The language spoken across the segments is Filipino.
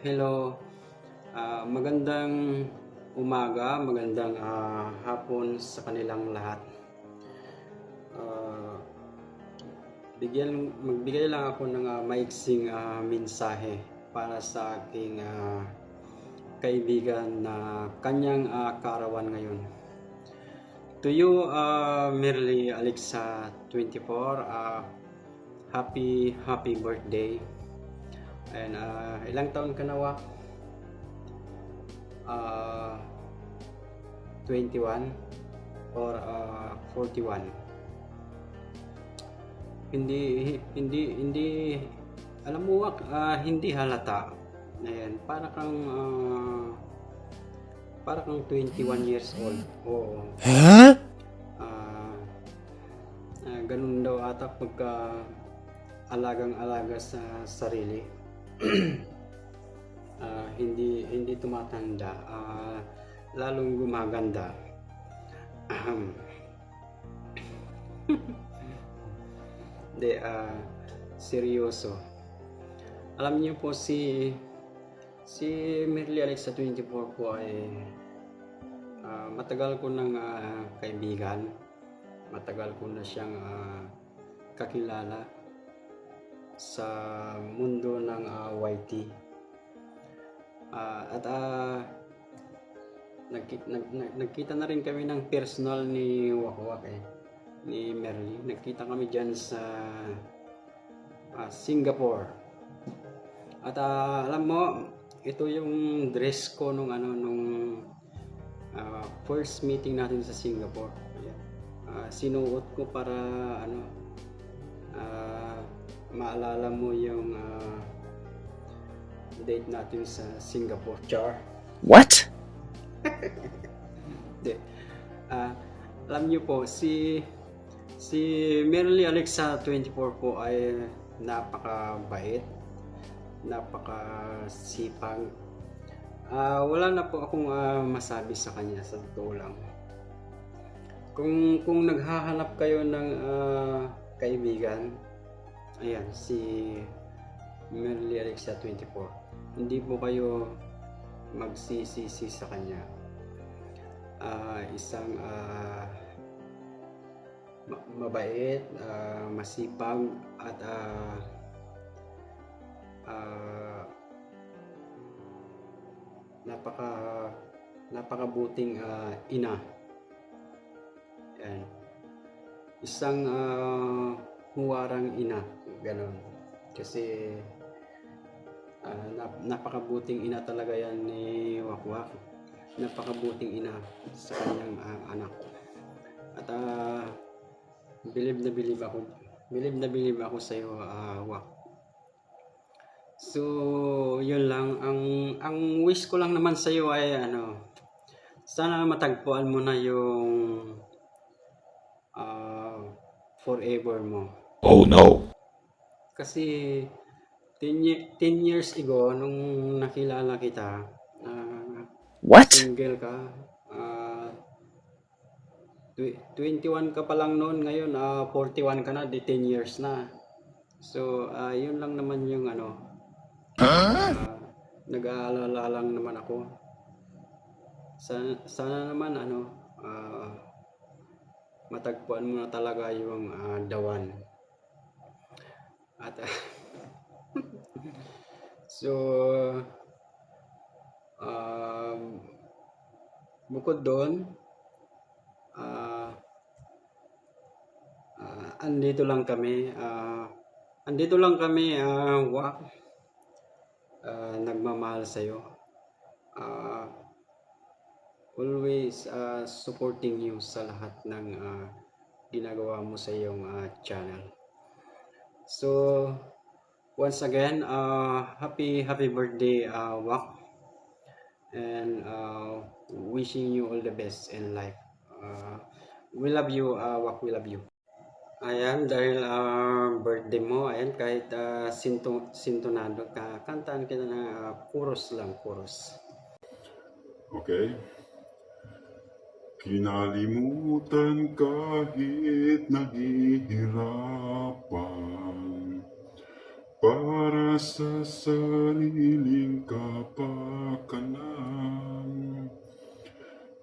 hello. Ah, magandang umaga, magandang ah, hapon sa kanilang lahat. Ah, bigyan, magbigay lang ako ng ah, maiksing ah, mensahe para sa aking ah, kaibigan na kanyang ah, kaarawan ngayon. To you, uh, Merly Alexa 24, uh, happy, happy birthday. And uh, ilang taon ka na, Wak? Uh, 21 or uh, 41? Hindi, hindi, hindi, alam mo, Wak, uh, hindi halata. Ayan, para kang, uh, para kang 21 years old. Oo. Huh? Ah, ah, ganun daw ata pagka alagang-alaga sa sarili. Ah, hindi hindi tumatanda, ah, lalong gumaganda. Ahem. Hindi, ah, seryoso. Alam niyo po si si Merly Alexa 24 po ay Ah, matagal ko ng ah, kaibigan. Matagal ko na siyang ah, kakilala sa mundo ng ah, YT. Ah, at ah, nagki- nag- nag- nagkita na rin kami ng personal ni Wakwak eh, ni Merly. Nagkita kami dyan sa ah, Singapore. At ah, alam mo, ito yung dress ko nung ano nung Ah, first meeting natin sa Singapore. Ayan. Ah, sinuot ko para ano ah, maalala mo yung ah, date natin sa Singapore. Char. What? Hindi. Ah, alam niyo po si si Merly Alexa 24 po ay napakabait, napakasipag. Ah, wala na po akong ah, masabi sa kanya sa totoo lang. Kung kung naghahanap kayo ng ah, kaibigan, ayan si Merly Alexa 24. Hindi po kayo magsisisi sa kanya. Ah, isang ma- mabait, ah, masipag at ah, ah, napaka napakabuting ah, ina. Yan. Isang ah, huwarang ina, ganon. Kasi ah, nap- napakabuting ina talaga yan ni Wakwak. Napakabuting ina sa kanyang ah, anak. At ah, believe na believe ako. Believe na believe ako sa iyo, ah, Wak. So, yun lang ang ang wish ko lang naman sa iyo ay ano, sana matagpuan mo na yung ah, forever mo. Oh no. Kasi 10, ye- 10 years ago nung nakilala kita, ah, What? single ka, ah, tw- 21 ka pa lang noon, ngayon ah, 41 ka na, di 10 years na. So, ah, yun lang naman yung ano, Ah, nag-aalala lang naman ako. Sana, sana naman ano, ah, matagpuan mo na talaga yung ah, dawan. At so um, bukod doon ah ah, andito lang kami ah, andito lang kami ah, wak ah, nagmamahal sa iyo. always ah, supporting you sa lahat ng ah, ginagawa mo sa iyong ah, channel. So, once again, ah, happy happy birthday uh, Wak. And ah, wishing you all the best in life. Ah, we love you, uh, Wak, we love you. Ayan, dahil ah, birthday mo, ayan, kahit uh, sinto, sintonado ka, kantaan kita na ah, chorus lang, chorus. Okay? Kinalimutan kahit nahihirapan para sa sariling kapakanan.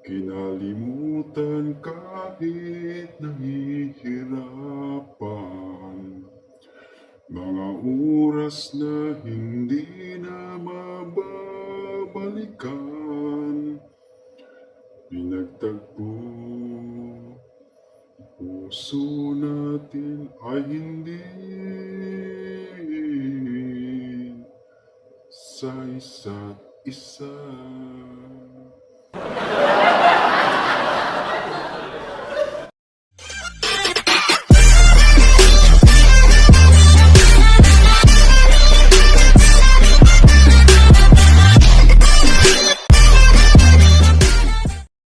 Kinalimutan kahit nahihirapan. Mga oras na hindi Isa, Isa, Isa.